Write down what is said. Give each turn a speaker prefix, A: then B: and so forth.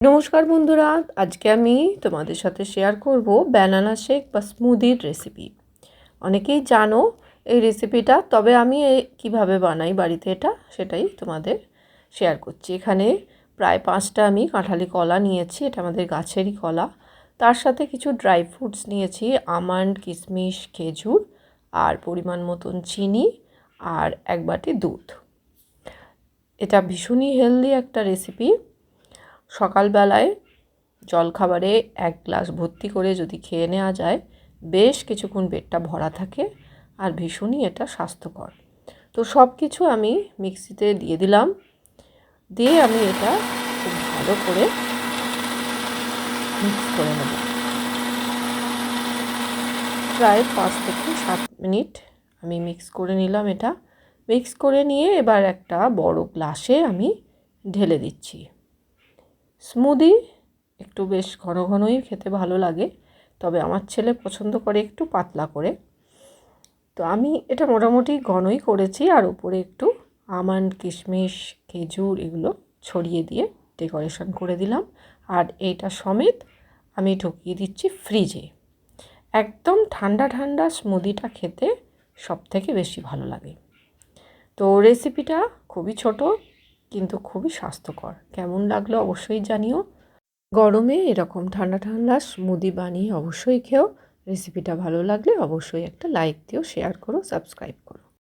A: নমস্কার বন্ধুরা, আজকে আমি তোমাদের সাথে শেয়ার করব ব্যানানা শেক বা স্মুদির রেসিপি অনেকেই জানো এই রেসিপিটা তবে আমি কীভাবে বানাই বাড়িতে এটা, সেটাই তোমাদের শেয়ার করছি। এখানে প্রায় পাঁচটা আমি কাঁঠালি কলা নিয়েছি, এটা আমাদের গাছেরই কলা। তার সাথে কিছু ড্রাই ফ্রুটস নিয়েছি, আমন্ড, কিশমিশ, খেজুর আর পরিমাণ মতন চিনি আর এক বাটি দুধ। এটা ভীষণই হেলদি একটা রেসিপি সকালবেলায় জলখাবারে এক গ্লাস ভর্তি করে যদি খেয়ে নেওয়া যায়, বেশ কিছুক্ষণ পেটটা ভরা থাকে আর ভীষণই এটা স্বাস্থ্যকর। তো সব কিছু আমি মিক্সিতে দিয়ে দিলাম। দিয়ে আমি এটা খুব ভালো করে মিক্স করে নেব। প্রায় পাঁচ থেকে সাত মিনিট আমি মিক্স করে নিলাম এটা। মিক্স করে নিয়ে এবার একটা বড় গ্লাসে আমি ঢেলে দিচ্ছি। স্মুদি, একটু বেশ ঘন ঘনই খেতে ভালো লাগে, তবে আমার ছেলে পছন্দ করে একটু পাতলা করে। তো আমি এটা মোটামুটি ঘনই করেছি, আর উপরে একটু আমন্ড, কিশমিশ, খেজুর এগুলো ছড়িয়ে দিয়ে ডেকোরেশন করে দিলাম। আর এইটা সমেত আমি ঢুকিয়ে দিচ্ছি ফ্রিজে। একদম ঠান্ডা ঠান্ডা স্মুদিটা খেতে সব থেকে বেশি ভালো লাগে। তো রেসিপিটা খুবই ছোট কিন্তু খুবই স্বাস্থ্যকর। কেমন লাগল অবশ্যই জানিও। গরমে এরকম ঠান্ডা ঠান্ডা মুদি বানিয়ে অবশ্যই খেও। রেসিপিটা ভালো লাগলে অবশ্যই একটা লাইক দিও শেয়ার করো সাবস্ক্রাইব করো।